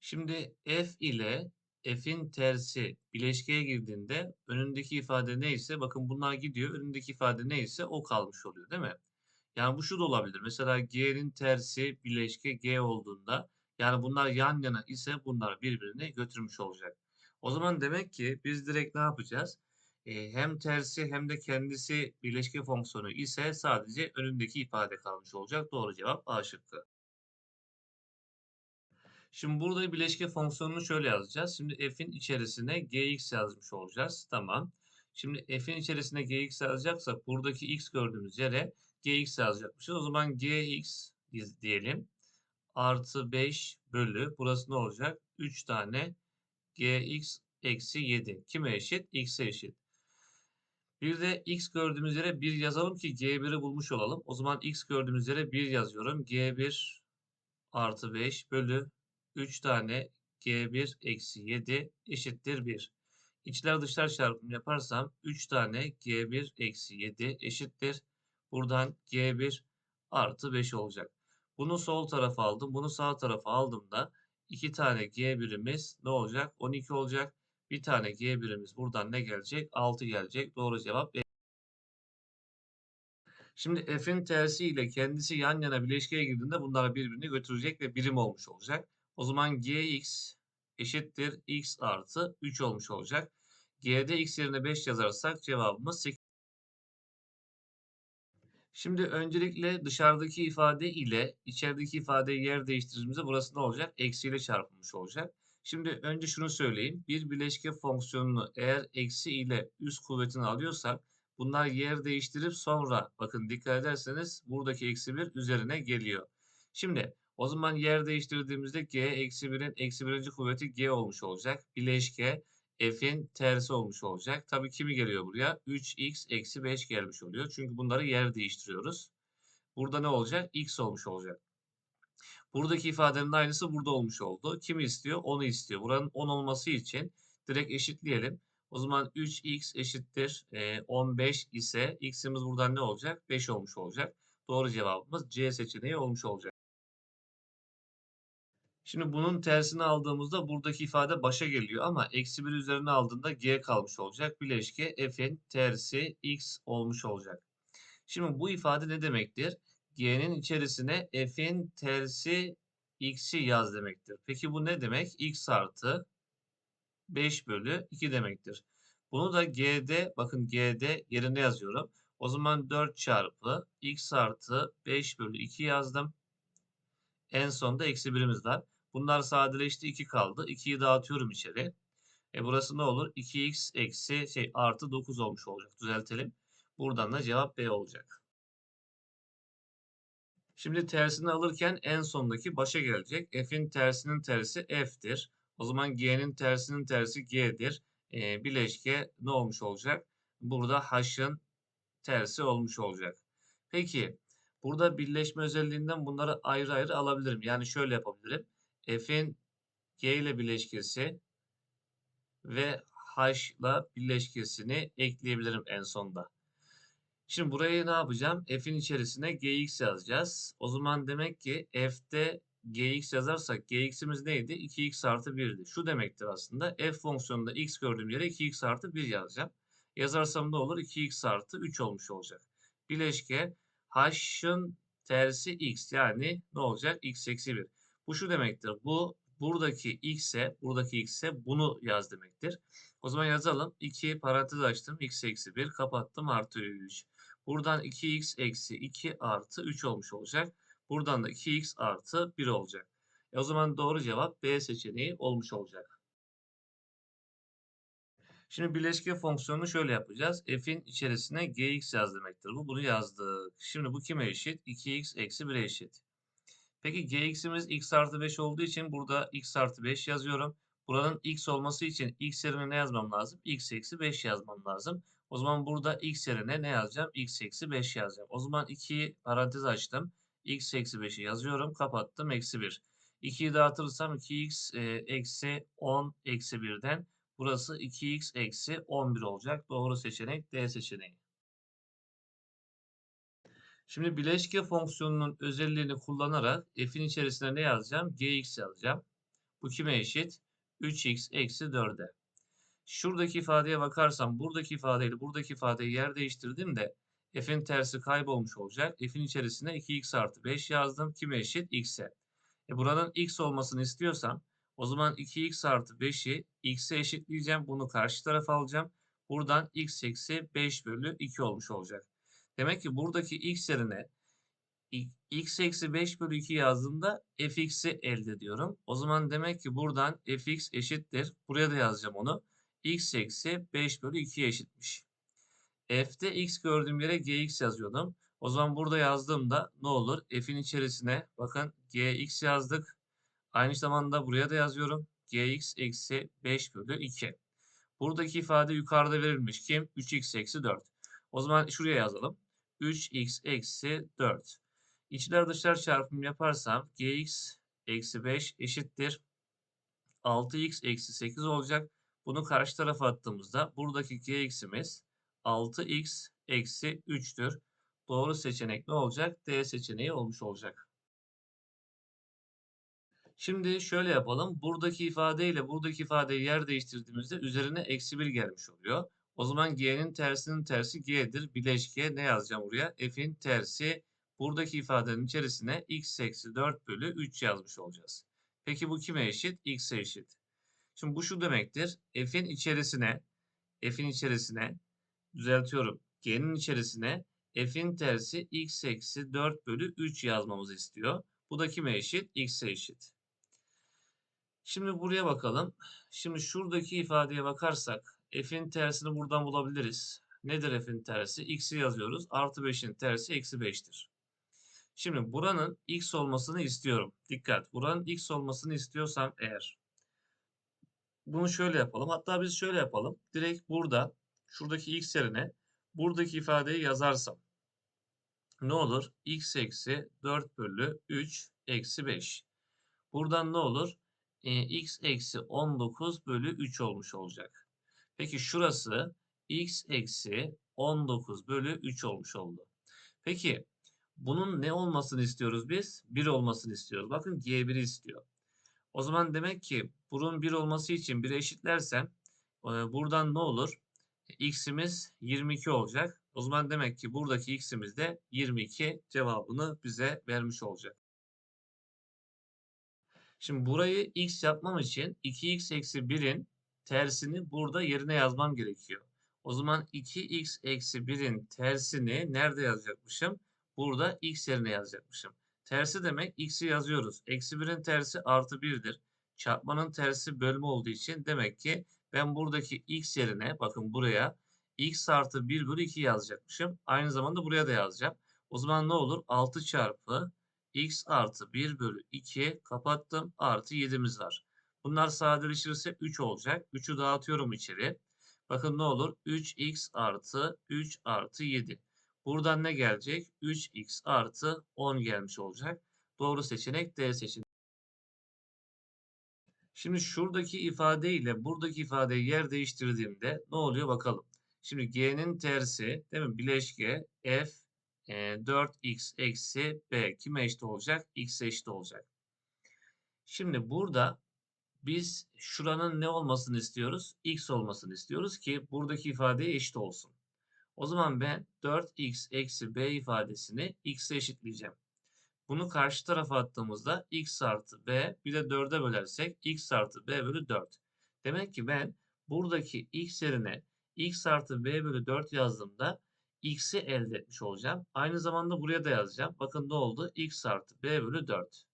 Şimdi f ile f'in tersi bileşkeye girdiğinde önündeki ifade neyse bakın bunlar gidiyor. Önündeki ifade neyse o kalmış oluyor değil mi? Yani bu şu da olabilir. Mesela g'nin tersi bileşke g olduğunda yani bunlar yan yana ise bunlar birbirini götürmüş olacak. O zaman demek ki biz direkt ne yapacağız? Ee, hem tersi hem de kendisi bileşke fonksiyonu ise sadece önündeki ifade kalmış olacak. Doğru cevap A şıkkı. Şimdi burada bileşke fonksiyonunu şöyle yazacağız. Şimdi f'in içerisine gx yazmış olacağız. Tamam. Şimdi f'in içerisine gx yazacaksak buradaki x gördüğümüz yere gx yazacakmışız. O zaman gx diyelim. Artı 5 bölü burası ne olacak? 3 tane gx eksi 7. Kime eşit? x'e eşit. Bir de x gördüğümüz yere 1 yazalım ki g1'i bulmuş olalım. O zaman x gördüğümüz yere 1 yazıyorum. g1 artı 5 bölü 3 tane g1 eksi 7 eşittir 1. İçler dışlar çarpımı yaparsam 3 tane g1 eksi 7 eşittir. Buradan g1 artı 5 olacak. Bunu sol tarafa aldım. Bunu sağ tarafa aldığımda 2 tane g1'imiz ne olacak? 12 olacak. Bir tane g1'imiz buradan ne gelecek? 6 gelecek. Doğru cevap Şimdi f'in tersi ile kendisi yan yana bileşkeye girdiğinde bunlar birbirini götürecek ve birim olmuş olacak. O zaman gx eşittir x artı 3 olmuş olacak. g'de x yerine 5 yazarsak cevabımız 8. Şimdi öncelikle dışarıdaki ifade ile içerideki ifadeyi yer değiştirdiğimizde burası ne olacak? Eksiyle çarpılmış olacak. Şimdi önce şunu söyleyeyim. Bir bileşke fonksiyonunu eğer eksi ile üst kuvvetini alıyorsak bunlar yer değiştirip sonra bakın dikkat ederseniz buradaki eksi 1 üzerine geliyor. Şimdi o zaman yer değiştirdiğimizde g eksi 1'in eksi birinci kuvveti g olmuş olacak. Bileşke f'in tersi olmuş olacak. Tabii kimi geliyor buraya? 3x eksi 5 gelmiş oluyor. Çünkü bunları yer değiştiriyoruz. Burada ne olacak? x olmuş olacak. Buradaki ifadenin aynısı burada olmuş oldu. Kimi istiyor? Onu istiyor. Buranın 10 olması için direkt eşitleyelim. O zaman 3x eşittir 15 ise x'imiz buradan ne olacak? 5 olmuş olacak. Doğru cevabımız C seçeneği olmuş olacak. Şimdi bunun tersini aldığımızda buradaki ifade başa geliyor ama eksi 1 üzerine aldığında g kalmış olacak. Bileşke f'in tersi x olmuş olacak. Şimdi bu ifade ne demektir? g'nin içerisine f'in tersi x'i yaz demektir. Peki bu ne demek? x artı 5 bölü 2 demektir. Bunu da g'de bakın g'de yerine yazıyorum. O zaman 4 çarpı x artı 5 bölü 2 yazdım. En sonda eksi birimiz var. Bunlar sadeleşti 2 kaldı. 2'yi dağıtıyorum içeri. E burası ne olur? 2x eksi şey artı 9 olmuş olacak. Düzeltelim. Buradan da cevap B olacak. Şimdi tersini alırken en sondaki başa gelecek. F'in tersinin tersi F'tir. O zaman G'nin tersinin tersi G'dir. E, bileşke ne olmuş olacak? Burada H'ın tersi olmuş olacak. Peki burada birleşme özelliğinden bunları ayrı ayrı alabilirim. Yani şöyle yapabilirim f'in g ile bileşkesi ve h ile bileşkesini ekleyebilirim en sonda. Şimdi buraya ne yapacağım? F'in içerisine gx yazacağız. O zaman demek ki f'te gx yazarsak gx'imiz neydi? 2x artı 1'di. Şu demektir aslında. f fonksiyonunda x gördüğüm yere 2x artı 1 yazacağım. Yazarsam ne olur? 2x artı 3 olmuş olacak. Bileşke h'ın tersi x yani ne olacak? x eksi 1. Bu şu demektir. Bu buradaki x'e, buradaki x'e bunu yaz demektir. O zaman yazalım. 2 parantez açtım. x eksi 1 kapattım artı 3. Buradan 2x eksi 2 artı 3 olmuş olacak. Buradan da 2x artı 1 olacak. E o zaman doğru cevap B seçeneği olmuş olacak. Şimdi bileşke fonksiyonunu şöyle yapacağız. F'in içerisine gx yaz demektir. Bu bunu yazdık. Şimdi bu kime eşit? 2x eksi 1'e eşit. Peki gx'imiz x artı 5 olduğu için burada x artı 5 yazıyorum. Buranın x olması için x yerine ne yazmam lazım? x eksi 5 yazmam lazım. O zaman burada x yerine ne yazacağım? x eksi 5 yazacağım. O zaman 2'yi parantez açtım. x eksi 5'i yazıyorum. Kapattım. Eksi 1. 2'yi dağıtırsam 2x e, eksi 10 eksi 1'den burası 2x eksi 11 olacak. Doğru seçenek D seçeneği. Şimdi bileşke fonksiyonunun özelliğini kullanarak f'in içerisine ne yazacağım? gx yazacağım. Bu kime eşit? 3x eksi 4'e. Şuradaki ifadeye bakarsam buradaki ifadeyle buradaki ifadeyi yer değiştirdiğimde f'in tersi kaybolmuş olacak. F'in içerisine 2x artı 5 yazdım. Kime eşit? x'e. E buranın x olmasını istiyorsam o zaman 2x artı 5'i x'e eşitleyeceğim. Bunu karşı tarafa alacağım. Buradan x eksi 5 bölü 2 olmuş olacak. Demek ki buradaki x yerine x eksi 5 bölü 2 yazdığımda fx'i elde ediyorum. O zaman demek ki buradan fx eşittir. Buraya da yazacağım onu. x eksi 5 bölü 2'ye eşitmiş. f'te x gördüğüm yere gx yazıyordum. O zaman burada yazdığımda ne olur? f'in içerisine bakın gx yazdık. Aynı zamanda buraya da yazıyorum. gx eksi 5 bölü 2. Buradaki ifade yukarıda verilmiş. Kim? 3x eksi 4. O zaman şuraya yazalım. 3x eksi 4. İçler dışlar çarpımı yaparsam gx eksi 5 eşittir. 6x eksi 8 olacak. Bunu karşı tarafa attığımızda buradaki gx'imiz 6x eksi 3'tür. Doğru seçenek ne olacak? D seçeneği olmuş olacak. Şimdi şöyle yapalım. Buradaki ifade ile buradaki ifadeyi yer değiştirdiğimizde üzerine eksi 1 gelmiş oluyor. O zaman g'nin tersinin tersi g'dir. Bileşke ne yazacağım buraya? f'in tersi buradaki ifadenin içerisine x eksi 4 bölü 3 yazmış olacağız. Peki bu kime eşit? x'e eşit. Şimdi bu şu demektir. f'in içerisine f'in içerisine düzeltiyorum. g'nin içerisine f'in tersi x eksi 4 bölü 3 yazmamızı istiyor. Bu da kime eşit? x'e eşit. Şimdi buraya bakalım. Şimdi şuradaki ifadeye bakarsak f'in tersini buradan bulabiliriz. Nedir f'in tersi? x'i yazıyoruz. Artı 5'in tersi eksi 5'tir. Şimdi buranın x olmasını istiyorum. Dikkat. Buranın x olmasını istiyorsam eğer. Bunu şöyle yapalım. Hatta biz şöyle yapalım. Direkt burada şuradaki x yerine buradaki ifadeyi yazarsam. Ne olur? x eksi 4 bölü 3 eksi 5. Buradan ne olur? E, x eksi 19 bölü 3 olmuş olacak. Peki şurası x eksi 19 bölü 3 olmuş oldu. Peki bunun ne olmasını istiyoruz biz? 1 olmasını istiyoruz. Bakın G1'i istiyor. O zaman demek ki bunun 1 olması için 1'e eşitlersem e, buradan ne olur? X'imiz 22 olacak. O zaman demek ki buradaki X'imiz de 22 cevabını bize vermiş olacak. Şimdi burayı X yapmam için 2X eksi 1'in tersini burada yerine yazmam gerekiyor. O zaman 2X eksi 1'in tersini nerede yazacakmışım? Burada x yerine yazacakmışım. Tersi demek x'i yazıyoruz. Eksi 1'in tersi artı 1'dir. Çarpmanın tersi bölme olduğu için demek ki ben buradaki x yerine bakın buraya x artı 1 bölü 2 yazacakmışım. Aynı zamanda buraya da yazacağım. O zaman ne olur? 6 çarpı x artı 1 bölü 2 kapattım. Artı 7'miz var. Bunlar sadeleşirse 3 olacak. 3'ü dağıtıyorum içeri. Bakın ne olur? 3x artı 3 artı 7. Buradan ne gelecek? 3x artı 10 gelmiş olacak. Doğru seçenek D seçeneği. Şimdi şuradaki ifade ile buradaki ifadeyi yer değiştirdiğimde ne oluyor bakalım. Şimdi g'nin tersi değil mi? Bileşke f e, 4x eksi b kime eşit olacak? x'e eşit olacak. Şimdi burada biz şuranın ne olmasını istiyoruz? x olmasını istiyoruz ki buradaki ifadeye eşit olsun. O zaman ben 4x eksi b ifadesini x'e eşitleyeceğim. Bunu karşı tarafa attığımızda x artı b bir de 4'e bölersek x artı b bölü 4. Demek ki ben buradaki x yerine x artı b bölü 4 yazdığımda x'i elde etmiş olacağım. Aynı zamanda buraya da yazacağım. Bakın ne oldu? x artı b bölü 4.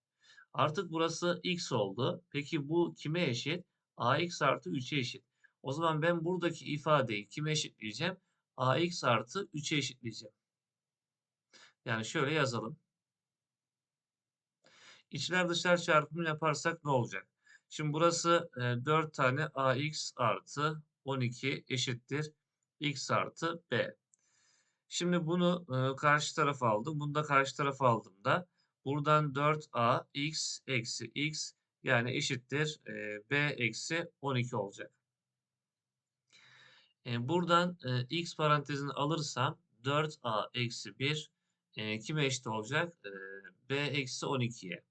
Artık burası x oldu. Peki bu kime eşit? ax artı 3'e eşit. O zaman ben buradaki ifadeyi kime eşitleyeceğim? ax artı 3'e eşitleyeceğim. Yani şöyle yazalım. İçler dışlar çarpımı yaparsak ne olacak? Şimdi burası e, 4 tane ax artı 12 eşittir x artı b. Şimdi bunu e, karşı tarafa aldım. Bunu da karşı tarafa aldığımda buradan 4a x eksi x yani eşittir e, b eksi 12 olacak. E, buradan e, x parantezini alırsam 4a eksi 1 e, kime eşit olacak? E, b eksi 12'ye.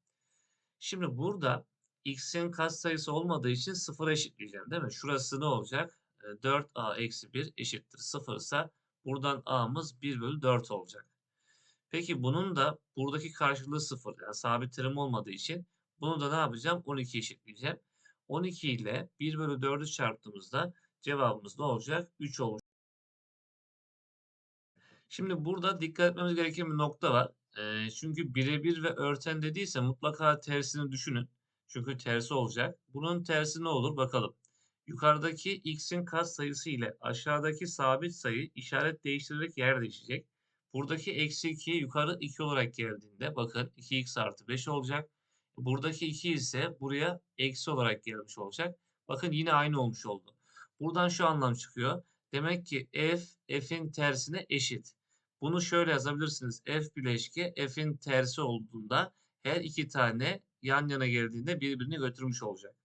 Şimdi burada x'in katsayısı olmadığı için 0'a eşitleyeceğim değil mi? Şurası ne olacak? E, 4a eksi 1 eşittir 0 ise buradan a'mız 1 bölü 4 olacak. Peki bunun da buradaki karşılığı 0 yani sabit terim olmadığı için bunu da ne yapacağım? 12 eşitleyeceğim. 12 ile 1 bölü 4'ü çarptığımızda cevabımız ne olacak? 3 olmuş. Şimdi burada dikkat etmemiz gereken bir nokta var. Eee, çünkü birebir ve örten dediyse mutlaka tersini düşünün. Çünkü tersi olacak. Bunun tersi ne olur bakalım. Yukarıdaki x'in katsayısı ile aşağıdaki sabit sayı işaret değiştirerek yer değişecek. Buradaki eksi 2 yukarı 2 olarak geldiğinde bakın 2x artı 5 olacak. Buradaki 2 ise buraya eksi olarak gelmiş olacak. Bakın yine aynı olmuş oldu. Buradan şu anlam çıkıyor. Demek ki f, f'in tersine eşit. Bunu şöyle yazabilirsiniz. F bileşke f'in tersi olduğunda her iki tane yan yana geldiğinde birbirini götürmüş olacak.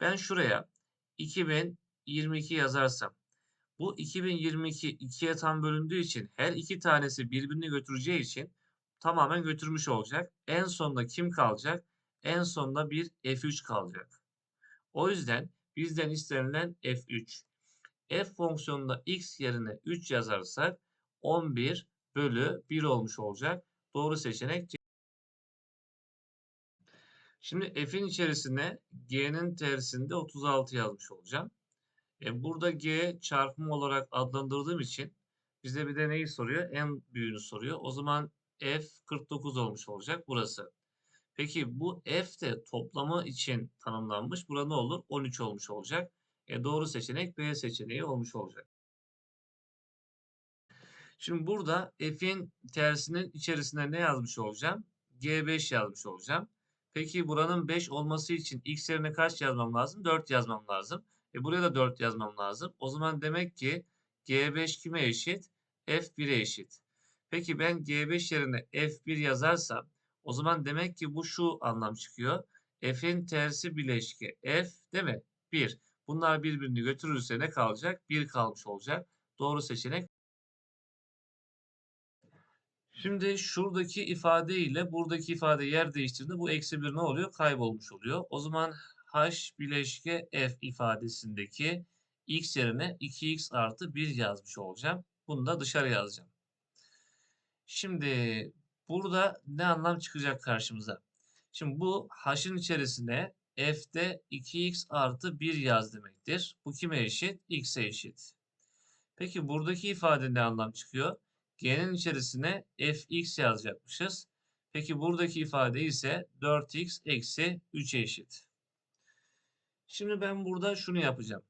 Ben şuraya 2022 yazarsam bu 2022 ikiye tam bölündüğü için her iki tanesi birbirini götüreceği için tamamen götürmüş olacak. En sonunda kim kalacak? En sonunda bir f3 kalacak. O yüzden bizden istenilen f3. f fonksiyonunda x yerine 3 yazarsak 11 bölü 1 olmuş olacak. Doğru seçenek C. Şimdi f'in içerisine g'nin tersinde 36 yazmış olacağım. E burada g çarpım olarak adlandırdığım için bize bir de neyi soruyor? En büyüğünü soruyor. O zaman f 49 olmuş olacak burası. Peki bu f de toplamı için tanımlanmış. Burada ne olur? 13 olmuş olacak. E doğru seçenek B seçeneği olmuş olacak. Şimdi burada f'in tersinin içerisine ne yazmış olacağım? G5 yazmış olacağım. Peki buranın 5 olması için x yerine kaç yazmam lazım? 4 yazmam lazım. E buraya da 4 yazmam lazım. O zaman demek ki G5 kime eşit? F1'e eşit. Peki ben G5 yerine F1 yazarsam o zaman demek ki bu şu anlam çıkıyor. F'in tersi bileşke F değil mi? 1. Bunlar birbirini götürürse ne kalacak? 1 kalmış olacak. Doğru seçenek. Şimdi şuradaki ifade ile buradaki ifade yer değiştirdiğinde bu eksi 1 ne oluyor? Kaybolmuş oluyor. O zaman h bileşke f ifadesindeki x yerine 2x artı 1 yazmış olacağım. Bunu da dışarı yazacağım. Şimdi burada ne anlam çıkacak karşımıza? Şimdi bu h'ın içerisine f'de 2x artı 1 yaz demektir. Bu kime eşit? x'e eşit. Peki buradaki ifade ne anlam çıkıyor? G'nin içerisine fx yazacakmışız. Peki buradaki ifade ise 4x eksi 3'e eşit. Şimdi ben burada şunu yapacağım.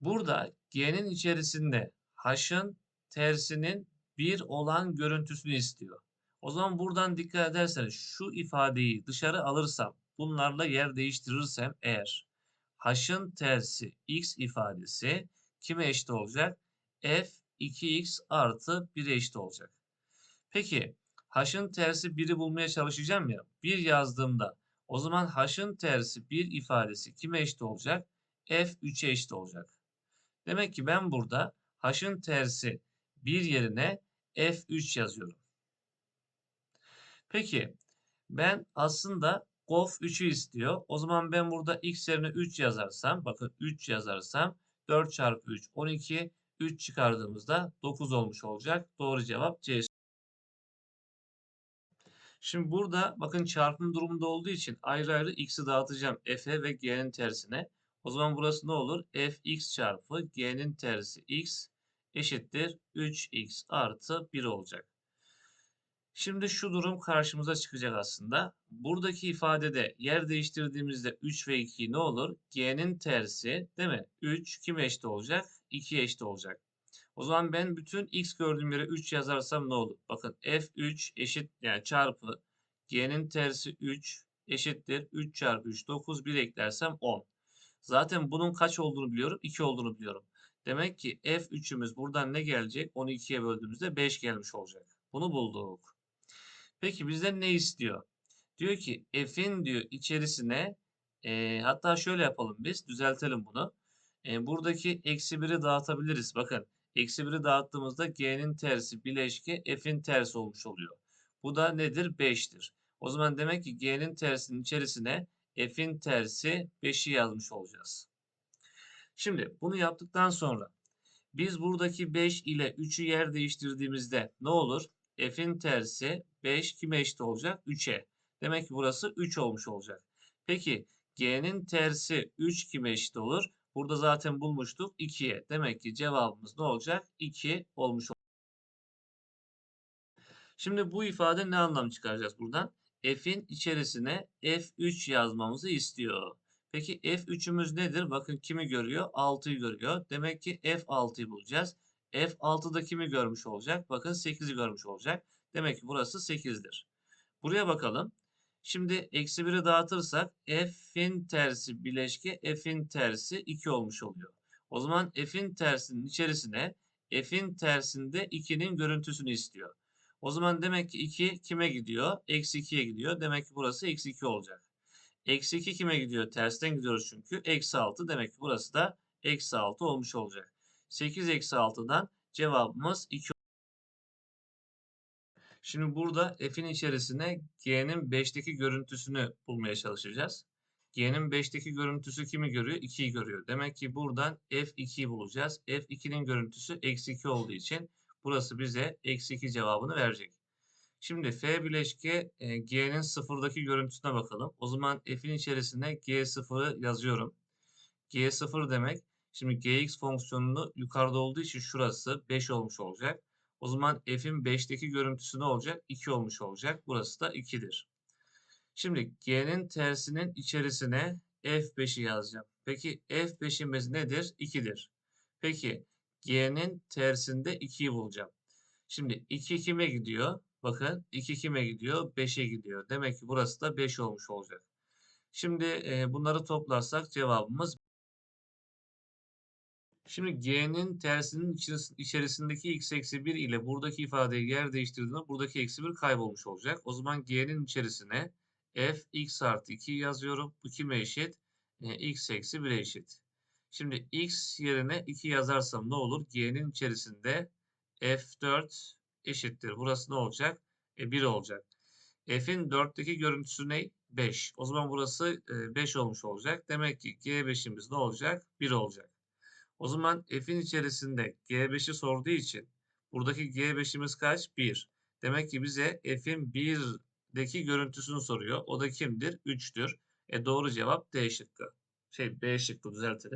Burada G'nin içerisinde H'ın tersinin 1 olan görüntüsünü istiyor. O zaman buradan dikkat ederseniz şu ifadeyi dışarı alırsam, bunlarla yer değiştirirsem eğer H'ın tersi x ifadesi kime eşit olacak? F 2x artı 1'e eşit olacak. Peki h'ın tersi 1'i bulmaya çalışacağım ya. 1 yazdığımda o zaman h'ın tersi 1 ifadesi kime eşit olacak? f 3'e eşit olacak. Demek ki ben burada h'ın tersi 1 yerine f3 yazıyorum. Peki ben aslında gof 3'ü istiyor. O zaman ben burada x yerine 3 yazarsam bakın 3 yazarsam 4 çarpı 3 12 3 çıkardığımızda 9 olmuş olacak. Doğru cevap C. Şimdi burada bakın çarpım durumunda olduğu için ayrı ayrı x'i dağıtacağım f'e ve g'nin tersine. O zaman burası ne olur? fx çarpı g'nin tersi x eşittir 3x artı 1 olacak. Şimdi şu durum karşımıza çıkacak aslında. Buradaki ifadede yer değiştirdiğimizde 3 ve 2 ne olur? G'nin tersi değil mi? 3 kime eşit olacak? 2'ye eşit olacak. O zaman ben bütün x gördüğüm yere 3 yazarsam ne olur? Bakın f3 eşit yani çarpı g'nin tersi 3 eşittir 3 çarpı 3 9 1 eklersem 10. Zaten bunun kaç olduğunu biliyorum? 2 olduğunu biliyorum. Demek ki f3'ümüz buradan ne gelecek? 12'ye böldüğümüzde 5 gelmiş olacak. Bunu bulduk. Peki bizden ne istiyor? Diyor ki f'in diyor içerisine e, hatta şöyle yapalım biz düzeltelim bunu. E, buradaki eksi 1'i dağıtabiliriz. Bakın eksi 1'i dağıttığımızda g'nin tersi bileşke f'in tersi olmuş oluyor. Bu da nedir? 5'tir. O zaman demek ki g'nin tersinin içerisine f'in tersi 5'i yazmış olacağız. Şimdi bunu yaptıktan sonra biz buradaki 5 ile 3'ü yer değiştirdiğimizde ne olur? F'in tersi 5 kime eşit olacak? 3'e. Demek ki burası 3 olmuş olacak. Peki G'nin tersi 3 kime eşit olur? Burada zaten bulmuştuk 2'ye. Demek ki cevabımız ne olacak? 2 olmuş olacak. Şimdi bu ifade ne anlam çıkaracağız buradan? F'in içerisine F3 yazmamızı istiyor. Peki F3'ümüz nedir? Bakın kimi görüyor? 6'yı görüyor. Demek ki F6'yı bulacağız. F6'da kimi görmüş olacak? Bakın 8'i görmüş olacak. Demek ki burası 8'dir. Buraya bakalım. Şimdi eksi 1'i dağıtırsak f'in tersi bileşke f'in tersi 2 olmuş oluyor. O zaman f'in tersinin içerisine f'in tersinde 2'nin görüntüsünü istiyor. O zaman demek ki 2 kime gidiyor? Eksi 2'ye gidiyor. Demek ki burası eksi 2 olacak. Eksi 2 kime gidiyor? Tersten gidiyoruz çünkü. Eksi 6 demek ki burası da eksi 6 olmuş olacak. 8 eksi 6'dan cevabımız 2 Şimdi burada f'in içerisine g'nin 5'teki görüntüsünü bulmaya çalışacağız. G'nin 5'teki görüntüsü kimi görüyor? 2'yi görüyor. Demek ki buradan f2'yi bulacağız. f2'nin görüntüsü eksi 2 olduğu için burası bize eksi 2 cevabını verecek. Şimdi f bileşke e, g'nin sıfırdaki görüntüsüne bakalım. O zaman f'in içerisine g0'ı yazıyorum. g0 demek. Şimdi gx fonksiyonunu yukarıda olduğu için şurası 5 olmuş olacak. O zaman f'in 5'teki görüntüsü ne olacak? 2 olmuş olacak. Burası da 2'dir. Şimdi g'nin tersinin içerisine f5'i yazacağım. Peki f5'imiz nedir? 2'dir. Peki g'nin tersinde 2'yi bulacağım. Şimdi 2 kime gidiyor? Bakın 2 kime gidiyor? 5'e gidiyor. Demek ki burası da 5 olmuş olacak. Şimdi e, bunları toplarsak cevabımız Şimdi g'nin tersinin içerisindeki x eksi 1 ile buradaki ifadeyi yer değiştirdiğinde buradaki eksi 1 kaybolmuş olacak. O zaman g'nin içerisine f x artı 2 yazıyorum. Bu kime eşit? E, x eksi 1'e eşit. Şimdi x yerine 2 yazarsam ne olur? g'nin içerisinde f4 eşittir. Burası ne olacak? E, 1 olacak. f'in 4'teki görüntüsü ne? 5. O zaman burası e, 5 olmuş olacak. Demek ki g5'imiz ne olacak? 1 olacak. O zaman f'in içerisinde G5'i sorduğu için buradaki G5'imiz kaç? 1. Demek ki bize f'in 1'deki görüntüsünü soruyor. O da kimdir? 3'tür. E doğru cevap D şıkkı. Şey B şıkkı düzeltelim.